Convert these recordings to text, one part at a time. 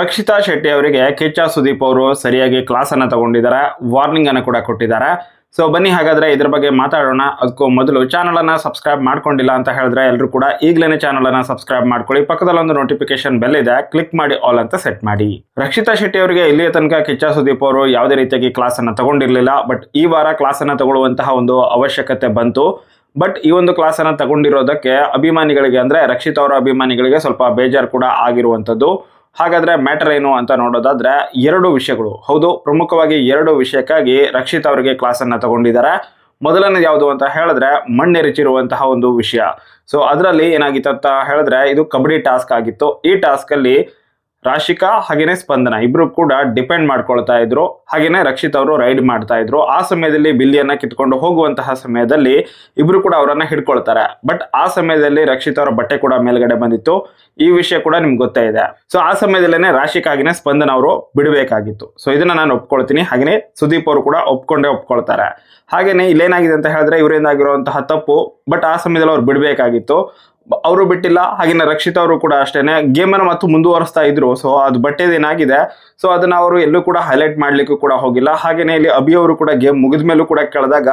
ರಕ್ಷಿತಾ ಶೆಟ್ಟಿ ಅವರಿಗೆ ಕಿಚ್ಚ ಸುದೀಪ್ ಅವರು ಸರಿಯಾಗಿ ಕ್ಲಾಸನ್ನು ತಗೊಂಡಿದ್ದಾರೆ ವಾರ್ನಿಂಗ್ ಅನ್ನು ಕೂಡ ಕೊಟ್ಟಿದ್ದಾರೆ. ಸೊ ಬನ್ನಿ ಹಾಗಾದ್ರೆ ಇದ್ರ ಬಗ್ಗೆ ಮಾತಾಡೋಣ. ಅದಕ್ಕೂ ಮೊದಲು ಚಾನಲನ್ನು ಸಬ್ಸ್ಕ್ರೈಬ್ ಮಾಡ್ಕೊಂಡಿಲ್ಲ ಅಂತ ಹೇಳಿದ್ರೆ ಎಲ್ಲರೂ ಕೂಡ ಈಗಲೇ ಚಾನಲನ್ನು ಸಬ್ಸ್ಕ್ರೈಬ್ ಮಾಡ್ಕೊಳ್ಳಿ. ಪಕ್ಕದಲ್ಲೊಂದು ನೋಟಿಫಿಕೇಶನ್ ಬೆಲ್ ಇದೆ ಕ್ಲಿಕ್ ಮಾಡಿ ಆಲ್ ಅಂತ ಸೆಟ್ ಮಾಡಿ. ರಕ್ಷಿತಾ ಶೆಟ್ಟಿ ಅವರಿಗೆ ಇಲ್ಲಿಯ ತನಕ ಕಿಚ್ಚ ಸುದೀಪ್ ಅವರು ಯಾವುದೇ ರೀತಿಯಾಗಿ ಕ್ಲಾಸನ್ನು ತಗೊಂಡಿರಲಿಲ್ಲ ಬಟ್ ಈ ವಾರ ಕ್ಲಾಸನ್ನು ತಗೊಳ್ಳುವಂತಹ ಒಂದು ಅವಶ್ಯಕತೆ ಬಂತು. ಬಟ್ ಈ ಒಂದು ಕ್ಲಾಸನ್ನು ತಗೊಂಡಿರೋದಕ್ಕೆ ಅಭಿಮಾನಿಗಳಿಗೆ ಅಂದ್ರೆ ರಕ್ಷಿತ್ ಅವರ ಅಭಿಮಾನಿಗಳಿಗೆ ಸ್ವಲ್ಪ ಬೇಜಾರು ಕೂಡ ಆಗಿರುವಂತದ್ದು ಹಾಗಾದ್ರೆ ಮ್ಯಾಟರ್ ಏನು ಅಂತ ನೋಡೋದಾದ್ರೆ ಎರಡು ವಿಷಯಗಳು. ಹೌದು, ಪ್ರಮುಖವಾಗಿ ಎರಡು ವಿಷಯಕ್ಕಾಗಿ ರಕ್ಷಿತ್ ಅವರಿಗೆ ಕ್ಲಾಸ್ ಅನ್ನ ತಗೊಂಡಿದ್ದಾರೆ ಮೊದಲನೇದು ಯಾವುದು ಅಂತ ಹೇಳಿದ್ರೆ ಮಣ್ಣೆರಚಿರುವಂತಹ ಒಂದು ವಿಷಯ. ಸೊ ಅದರಲ್ಲಿ ಏನಾಗಿತ್ತು ಅಂತ ಹೇಳಿದ್ರೆ ಇದು ಕಬಡ್ಡಿ ಟಾಸ್ಕ್ ಆಗಿತ್ತು. ಈ ಟಾಸ್ಕ್ ಅಲ್ಲಿ ರಾಶಿಕಾ ಹಾಗೇನೆ ಸ್ಪಂದನ. ಇಬ್ರು ಕೂಡ ಡಿಪೆಂಡ್ ಮಾಡ್ಕೊಳ್ತಾ ಇದ್ರು. ಹಾಗೇನೆ ರಕ್ಷಿತ್ ಅವರು ರೈಡ್ ಮಾಡ್ತಾ ಇದ್ರು. ಆ ಸಮಯದಲ್ಲಿ ಬಿಲ್ಲಿಯನ್ನ ಕಿತ್ಕೊಂಡು ಹೋಗುವಂತಹ ಸಮಯದಲ್ಲಿ ಇಬ್ರು ಕೂಡ ಅವರನ್ನ ಹಿಡ್ಕೊಳ್ತಾರೆ. ಬಟ್ ಆ ಸಮಯದಲ್ಲಿ ರಕ್ಷಿತ್ ಅವರ ಬಟ್ಟೆ ಕೂಡ ಮೇಲ್ಗಡೆ ಬಂದಿತ್ತು. ಈ ವಿಷಯ ಕೂಡ ನಿಮ್ಗೆ ಗೊತ್ತೇ ಇದೆ. ಸೊ ಆ ಸಮಯದಲ್ಲೇನೆ ರಾಶಿಕಾಗಿನೇ ಸ್ಪಂದನ ಅವರು ಬಿಡಬೇಕಾಗಿತ್ತು. ಸೊ ಇದನ್ನ ನಾನು ಒಪ್ಕೊಳ್ತೀನಿ. ಹಾಗೇನೆ ಸುದೀಪ್ ಅವರು ಕೂಡ ಒಪ್ಕೊಂಡೇ ಒಪ್ಕೊಳ್ತಾರೆ. ಹಾಗೇನೆ ಇಲ್ಲೇನಾಗಿದೆ ಅಂತ ಹೇಳಿದ್ರೆ ಇವರಿಂದ ಆಗಿರುವಂತಹ ತಪ್ಪು. ಬಟ್ ಆ ಸಮಯದಲ್ಲಿ ಅವ್ರು ಬಿಡಬೇಕಾಗಿತ್ತು. ಅವರು ಬಿಟ್ಟಿಲ್ಲ, ಹಾಗೇನೆ ರಕ್ಷಿತ್ ಅವರು ಕೂಡ ಅಷ್ಟೇನೆ. ಗೇಮ್ ಅನ್ನು ಮತ್ತು ಮುಂದುವರಿಸ್ತಾ ಇದ್ರು ಸೊ ಅದು ಬಟ್ಟೆದೇನಾಗಿದೆ ಸೊ ಅದನ್ನ ಅವರು ಎಲ್ಲೂ ಕೂಡ ಹೈಲೈಟ್ ಮಾಡ್ಲಿಕ್ಕೂ ಕೂಡ ಹೋಗಿಲ್ಲ. ಹಾಗೇನೆ ಇಲ್ಲಿ ಅಭಿ ಅವರು ಕೂಡ ಗೇಮ್ ಮುಗಿದ ಮೇಲೂ ಕೂಡ ಕೇಳಿದಾಗ,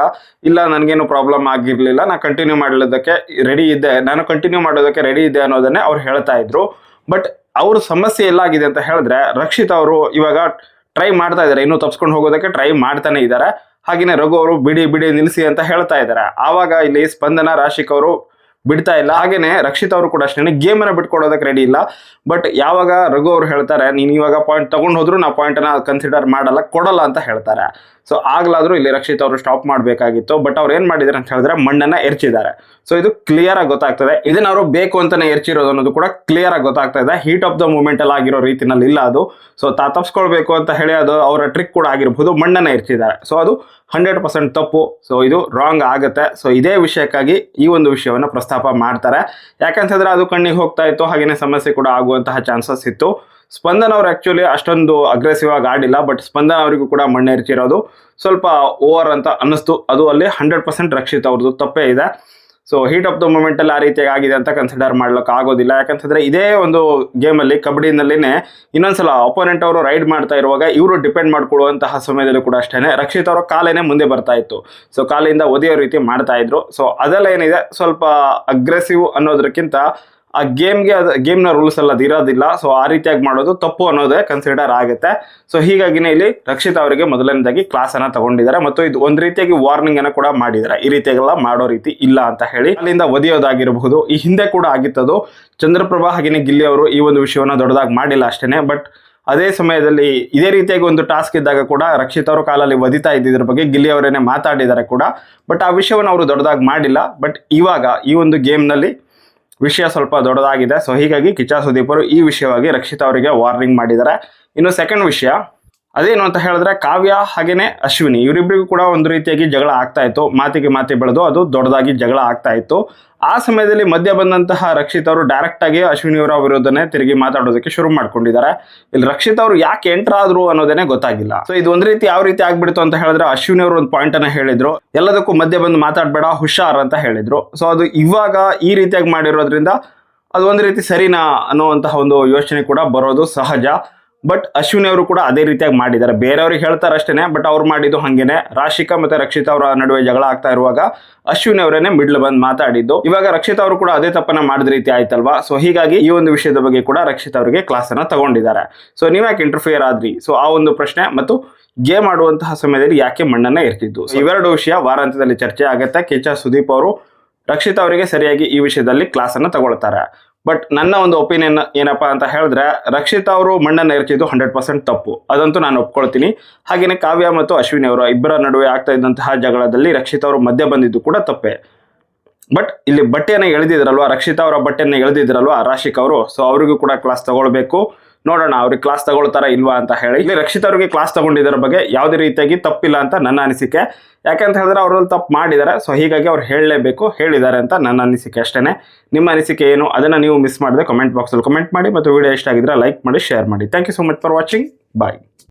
ಇಲ್ಲ, ನನಗೇನು ಪ್ರಾಬ್ಲಮ್ ಆಗಿರ್ಲಿಲ್ಲ, ನಾ ಕಂಟಿನ್ಯೂ ಮಾಡೋದಕ್ಕೆ ರೆಡಿ ಇದ್ದೆ, ನಾನು ಕಂಟಿನ್ಯೂ ಮಾಡೋದಕ್ಕೆ ರೆಡಿ ಇದೆ ಅನ್ನೋದನ್ನೇ ಅವ್ರು ಹೇಳ್ತಾ ಇದ್ರು. ಬಟ್ ಅವ್ರ ಸಮಸ್ಯೆ ಎಲ್ಲಾಗಿದೆ ಅಂತ ಹೇಳಿದ್ರೆ, ರಕ್ಷಿತ್ ಅವರು ಇವಾಗ ಟ್ರೈ ಮಾಡ್ತಾ ಇದ್ದಾರೆ, ಇನ್ನೂ ತಪ್ಸ್ಕೊಂಡು ಹೋಗೋದಕ್ಕೆ ಟ್ರೈ ಮಾಡ್ತಾನೆ ಇದ್ದಾರೆ. ಹಾಗೇನೆ ರಘು ಅವರು ಬಿಡಿ ಬಿಡಿ ನಿಲ್ಲಿಸಿ ಅಂತ ಹೇಳ್ತಾ ಇದ್ದಾರೆ. ಆವಾಗ ಇಲ್ಲಿ ಸ್ಪಂದನ, ರಾಶಿಕ್ ಅವರು ಬಿಡ್ತಾ ಇಲ್ಲ. ಹಾಗೇನೆ ರಕ್ಷಿತ್ ಅವರು ಕೂಡ ಅಷ್ಟೇ ಗೇಮ್ ಅನ್ನ ಬಿಟ್ಕೊಡೋದಕ್ಕೆ ರೆಡಿ ಇಲ್ಲ. ಬಟ್ ಯಾವಾಗ ರಘು ಅವರು ಹೇಳ್ತಾರೆ, ನೀನು ಇವಾಗ ಪಾಯಿಂಟ್ ತಗೊಂಡು ಹೋದ್ರು ನಾ ಪಾಯಿಂಟ್ ಅನ್ನ ಕನ್ಸಿಡರ್ ಮಾಡಲ್ಲ, ಕೊಡಲ್ಲ ಅಂತ ಹೇಳ್ತಾರೆ. ಸೊ ಆಗ್ಲಾದ್ರೂ ಇಲ್ಲಿ ರಕ್ಷಿತ್ ಅವರು ಸ್ಟಾಪ್ ಮಾಡಬೇಕಾಗಿತ್ತು. ಬಟ್ ಅವ್ರು ಏನ್ ಮಾಡಿದಾರೆ ಅಂತ ಹೇಳಿದ್ರೆ ಮಣ್ಣನ್ನ ಎರ್ಚಿದ್ದಾರೆ. ಸೊ ಇದು ಕ್ಲಿಯರ್ ಆಗಿ ಗೊತ್ತಾಗ್ತದೆ. ಇದನ್ನ ಅವರು ಬೇಕು ಅಂತಾನೆ ಎರ್ಚಿರೋದು ಅನ್ನೋದು ಕೂಡ ಕ್ಲಿಯರ್ ಆಗಿ ಗೊತ್ತಾಗ್ತಾ ಹೀಟ್ ಆಫ್ ದ ಮೂಮೆಂಟ್ ಅಲ್ಲಿ ಆಗಿರೋ ರೀತಿನಲ್ಲಿ ಇಲ್ಲ ಅದು. ಸೊ ತಾ ತಪ್ಸ್ಕೊಳ್ಬೇಕು ಅಂತ ಹೇಳಿ ಅದು ಅವರ ಟ್ರಿಕ್ ಕೂಡ ಆಗಿರಬಹುದು ಮಣ್ಣನ್ನ ಎರ್ಚಿದ್ದಾರೆ. ಸೊ ಅದು ಹಂಡ್ರೆಡ್ ಪರ್ಸೆಂಟ್ ತಪ್ಪು. ಸೊ ಇದು ರಾಂಗ್ ಆಗುತ್ತೆ. ಸೊ ಇದೇ ವಿಷಯಕ್ಕಾಗಿ ಈ ಒಂದು ವಿಷಯವನ್ನು ಪ್ರಸ್ತಾಪ ಮಾಡ್ತಾರೆ. ಯಾಕಂತಂದ್ರೆ ಅದು ಕಣ್ಣಿಗೆ ಹೋಗ್ತಾ ಇತ್ತು. ಹಾಗೇನೆ ಸಮಸ್ಯೆ ಕೂಡ ಆಗುವಂತಹ ಚಾನ್ಸಸ್ ಇತ್ತು. ಸ್ಪಂದನ್ ಅವ್ರು ಆಕ್ಚುಲಿ ಅಷ್ಟೊಂದು ಅಗ್ರೆಸಿವ್ ಆಗಿ ಆಡಿಲ್ಲ ಬಟ್ ಸ್ಪಂದನ್ ಅವರಿಗೂ ಕೂಡ ಮಣ್ಣೆರ್ಚಿರೋದು ಸ್ವಲ್ಪ ಓವರ್ ಅಂತ ಅನ್ನಿಸ್ತು. ಅದು ಅಲ್ಲಿ ಹಂಡ್ರೆಡ್ ಪರ್ಸೆಂಟ್ ರಕ್ಷಿತ್ ಅವ್ರದ್ದು ತಪ್ಪೇ ಇದೆ. So heat of the moment ಅಲ್ಲಿ ಆ ರೀತಿಯಾಗಿ ಆಗಿದೆ ಅಂತ ಕನ್ಸಿಡರ್ ಮಾಡ್ಲಿಕ್ಕೆ ಆಗೋದಿಲ್ಲ. ಯಾಕಂತಂದ್ರೆ ಇದೇ ಒಂದು ಗೇಮ್ ಅಲ್ಲಿ, ಕಬಡ್ಡಿನಲ್ಲಿನೇ ಇನ್ನೊಂದ್ಸಲ ಅಪೋನೆಂಟ್ ಅವರು ರೈಡ್ ಮಾಡ್ತಾ ಇರುವಾಗ ಇವರು ಡಿಪೆಂಡ್ ಮಾಡ್ಕೊಳ್ಳುವಂತಹ ಸಮಯದಲ್ಲೂ ಕೂಡ ಅಷ್ಟೇನೆ ರಕ್ಷಿತ್ ಅವರ ಕಾಲೇನೆ ಮುಂದೆ ಬರ್ತಾ ಇತ್ತು. ಸೊ ಕಾಲಿಂದ ಒದೆಯೋ ರೀತಿ ಮಾಡ್ತಾ ಇದ್ರು. ಸೊ ಅದೆಲ್ಲ ಏನಿದೆ? ಸ್ವಲ್ಪ ಅಗ್ರೆಸಿವ್ ಅನ್ನೋದಕ್ಕಿಂತ ಆ ಗೇಮ್ಗೆ ಅದು, ಗೇಮ್ನ ರೂಲ್ಸ್ ಎಲ್ಲ ಅದು ಇರೋದಿಲ್ಲ. ಸೊ ಆ ರೀತಿಯಾಗಿ ಮಾಡೋದು ತಪ್ಪು ಅನ್ನೋದೇ ಕನ್ಸಿಡರ್ ಆಗುತ್ತೆ. ಸೊ ಹೀಗಾಗಿನೇ ಇಲ್ಲಿ ರಕ್ಷಿತ್ ಅವರಿಗೆ ಮೊದಲನೇದಾಗಿ ಕ್ಲಾಸ್ ಅನ್ನ ತಗೊಂಡಿದ್ದಾರೆ. ಮತ್ತು ಇದು ಒಂದು ರೀತಿಯಾಗಿ ವಾರ್ನಿಂಗನ್ನು ಕೂಡ ಮಾಡಿದ್ದಾರೆ. ಈ ರೀತಿಯಾಗೆಲ್ಲ ಮಾಡೋ ರೀತಿ ಇಲ್ಲ ಅಂತ ಹೇಳಿ ಅಲ್ಲಿಂದ ಒದಿಯೋದಾಗಿರಬಹುದು. ಈ ಹಿಂದೆ ಕೂಡ ಆಗಿತ್ತದು. ಚಂದ್ರಪ್ರಭಾ ಹಾಗೇನೆ ಗಿಲ್ಲಿ ಅವರು ಈ ಒಂದು ವಿಷಯವನ್ನ ದೊಡ್ಡದಾಗಿ ಮಾಡಿಲ್ಲ ಅಷ್ಟೇನೆ. ಬಟ್ ಅದೇ ಸಮಯದಲ್ಲಿ ಇದೇ ರೀತಿಯಾಗಿ ಒಂದು ಟಾಸ್ಕ್ ಇದ್ದಾಗ ಕೂಡ ರಕ್ಷಿತ್ ಅವರು ಕಾಲಲ್ಲಿ ಒದಿತಾ ಇದ್ದಿದ್ರ ಬಗ್ಗೆ ಗಿಲ್ಲಿ ಅವರೇನೆ ಮಾತಾಡಿದ್ದಾರೆ ಕೂಡ. ಬಟ್ ಆ ವಿಷಯವನ್ನು ಅವರು ದೊಡ್ಡದಾಗಿ ಮಾಡಿಲ್ಲ. ಬಟ್ ಇವಾಗ ಈ ಒಂದು ಗೇಮ್ನಲ್ಲಿ ವಿಷಯ ಸ್ವಲ್ಪ ದೊಡ್ಡದಾಗಿದೆ. ಸೊ ಹೀಗಾಗಿ ಕಿಚ್ಚ ಸುದೀಪ್ ಅವರು ಈ ವಿಷಯವಾಗಿ ರಕ್ಷಿತ್ ಅವರಿಗೆ ವಾರ್ನಿಂಗ್ ಮಾಡಿದ್ದಾರೆ. ಇನ್ನು ಸೆಕೆಂಡ್ ವಿಷಯ ಅದೇನು ಅಂತ ಹೇಳಿದ್ರೆ ಕಾವ್ಯ ಹಾಗೇನೆ ಅಶ್ವಿನಿ. ಇವರಿಬ್ಬರಿಗೂ ಕೂಡ ಒಂದು ರೀತಿಯಾಗಿ ಜಗಳ ಆಗ್ತಾ ಇತ್ತು. ಮಾತಿಗೆ ಮಾತಿ ಬೆಳೆದು ಅದು ದೊಡ್ಡದಾಗಿ ಜಗಳ ಆಗ್ತಾ ಇತ್ತು. ಆ ಸಮಯದಲ್ಲಿ ಮಧ್ಯ ಬಂದಂತಹ ರಕ್ಷಿತ್ ಅವರು ಡೈರೆಕ್ಟ್ ಆಗಿ ಅಶ್ವಿನಿ ಅವರ ವಿರುದ್ಧನೇ ತಿರುಗಿ ಮಾತಾಡೋದಕ್ಕೆ ಶುರು ಮಾಡ್ಕೊಂಡಿದ್ದಾರೆ. ಇಲ್ಲಿ ರಕ್ಷಿತ್ ಅವರು ಯಾಕೆ ಎಂಟರ್ ಆದ್ರು ಅನ್ನೋದೇನೆ ಗೊತ್ತಾಗಿಲ್ಲ. ಸೊ ಇದು ಒಂದು ರೀತಿ ಯಾವ ರೀತಿ ಆಗ್ಬಿಡ್ತು ಅಂತ ಹೇಳಿದ್ರೆ ಅಶ್ವಿನಿ ಅವರು ಒಂದು ಪಾಯಿಂಟ್ ಅನ್ನ ಹೇಳಿದ್ರು. ಎಲ್ಲದಕ್ಕೂ ಮಧ್ಯ ಬಂದು ಮಾತಾಡ್ಬೇಡ, ಹುಷಾರ್ ಅಂತ ಹೇಳಿದ್ರು. ಸೊ ಅದು ಇವಾಗ ಈ ರೀತಿಯಾಗಿ ಮಾಡಿರೋದ್ರಿಂದ ಅದು ಒಂದು ರೀತಿ ಸರಿನಾ ಅನ್ನುವಂತಹ ಒಂದು ಯೋಚನೆ ಕೂಡ ಬರೋದು ಸಹಜ. ಬಟ್ ಅಶ್ವಿನಿ ಅವರು ಕೂಡ ಅದೇ ರೀತಿಯಾಗಿ ಮಾಡಿದ್ದಾರೆ. ಬೇರೆಯವ್ರಿಗೆ ಹೇಳ್ತಾರೆ ಅಷ್ಟೇನೆ ಬಟ್ ಅವ್ರು ಮಾಡಿದ್ದು ಹಂಗೇನೆ. ರಾಶಿಕಾ ಮತ್ತೆ ರಕ್ಷಿತ್ ಅವರ ನಡುವೆ ಜಗಳ ಆಗ್ತಾ ಇರುವಾಗ ಅಶ್ವಿನಿ ಅವರೇನೆ ಮಿಡ್ಲ್ ಬಂದು ಮಾತಾಡಿದ್ದು. ಇವಾಗ ರಕ್ಷಿತ್ ಅವರು ಕೂಡ ಅದೇ ತಪ್ಪನ್ನ ಮಾಡಿದ ರೀತಿ ಆಯ್ತಲ್ವಾ? ಸೊ ಹೀಗಾಗಿ ಈ ಒಂದು ವಿಷಯದ ಬಗ್ಗೆ ಕೂಡ ರಕ್ಷಿತ್ ಅವರಿಗೆ ಕ್ಲಾಸ್ ಅನ್ನ ತಗೊಂಡಿದ್ದಾರೆ. ಸೊ ನೀವ್ಯಾಕೆ ಇಂಟರ್ಫಿಯರ್ ಆದ್ರಿ? ಸೊ ಆ ಒಂದು ಪ್ರಶ್ನೆ ಮತ್ತು ಗೇಮ್ ಆಡುವಂತಹ ಸಮಯದಲ್ಲಿ ಯಾಕೆ ಮಣ್ಣನ್ನ ಇರ್ತಿದ್ದು ಇವೆರಡು ವಿಷಯ ವಾರಾಂತ್ಯದಲ್ಲಿ ಚರ್ಚೆ ಆಗುತ್ತೆ. ಕೆಚ್ ಸುದೀಪ್ ಅವರು ರಕ್ಷಿತ್ ಅವರಿಗೆ ಸರಿಯಾಗಿ ಈ ವಿಷಯದಲ್ಲಿ ಕ್ಲಾಸ್ ಅನ್ನ ತಗೊಳ್ತಾರೆ. ಬಟ್ ನನ್ನ ಒಂದು ಒಪಿನಿಯನ್ ಏನಪ್ಪ ಅಂತ ಹೇಳಿದ್ರೆ, ರಕ್ಷಿತಾ ಅವರು ಮಣ್ಣನ್ನು ಎರಚಿದ್ದು ಹಂಡ್ರೆಡ್ ಪರ್ಸೆಂಟ್ ತಪ್ಪು. ಅದಂತೂ ನಾನು ಒಪ್ಕೊಳ್ತೀನಿ. ಹಾಗೆಯೇ ಕಾವ್ಯ ಮತ್ತು ಅಶ್ವಿನಿ ಅವರು ಇಬ್ಬರ ನಡುವೆ ಆಗ್ತಾ ಇದ್ದಂತಹ ಜಗಳದಲ್ಲಿ ರಕ್ಷಿತಾ ಅವರು ಮಧ್ಯೆ ಬಂದಿದ್ದು ಕೂಡ ತಪ್ಪೇ. ಬಟ್ ಇಲ್ಲಿ ಬಟ್ಟೆಯನ್ನು ಎಳೆದಿದ್ರಲ್ವಾ, ರಕ್ಷಿತಾ ಅವರ ಬಟ್ಟೆಯನ್ನು ಎಳೆದಿದ್ರಲ್ವಾ, ರಾಶಿಕ್ ಅವರು? ಸೊ ಅವರಿಗೂ ಕೂಡ ಕ್ಲಾಸ್ ತಗೊಳ್ಬೇಕು. ನೋಡೋಣ, ಅವ್ರಿಗೆ ಕ್ಲಾಸ್ ತಗೊಳ್ತಾರ ಇಲ್ವಾ ಅಂತ ಹೇಳಿ. ಇಲ್ಲಿ ರಕ್ಷಿತ್ ಅವರಿಗೆ ಕ್ಲಾಸ್ ತಗೊಂಡಿದ್ದರ ಬಗ್ಗೆ ಯಾವುದೇ ರೀತಿಯಾಗಿ ತಪ್ಪಿಲ್ಲ ಅಂತ ನನ್ನ ಅನಿಸಿಕೆ. ಯಾಕಂತ ಹೇಳಿದ್ರೆ ಅವರಲ್ಲಿ ತಪ್ಪು ಮಾಡಿದ್ದಾರೆ ಸೊ ಹೀಗಾಗಿ ಅವ್ರು ಹೇಳಲೇಬೇಕು, ಹೇಳಿದ್ದಾರೆ ಅಂತ ನನ್ನ ಅನಿಸಿಕೆ ಅಷ್ಟೇ ನಿಮ್ಮ ಅನಿಸಿಕೆ ಏನು, ಅದನ್ನು ನೀವು ಮಿಸ್ ಮಾಡಿದೆ ಕಮೆಂಟ್ ಬಾಕ್ಸಲ್ಲಿ ಕಮೆಂಟ್ ಮಾಡಿ, ಮತ್ತು ವಿಡಿಯೋ ಇಷ್ಟ ಆಗಿದ್ರೆ ಲೈಕ್ ಮಾಡಿ ಶೇರ್ ಮಾಡಿ. Thank you so much for watching bye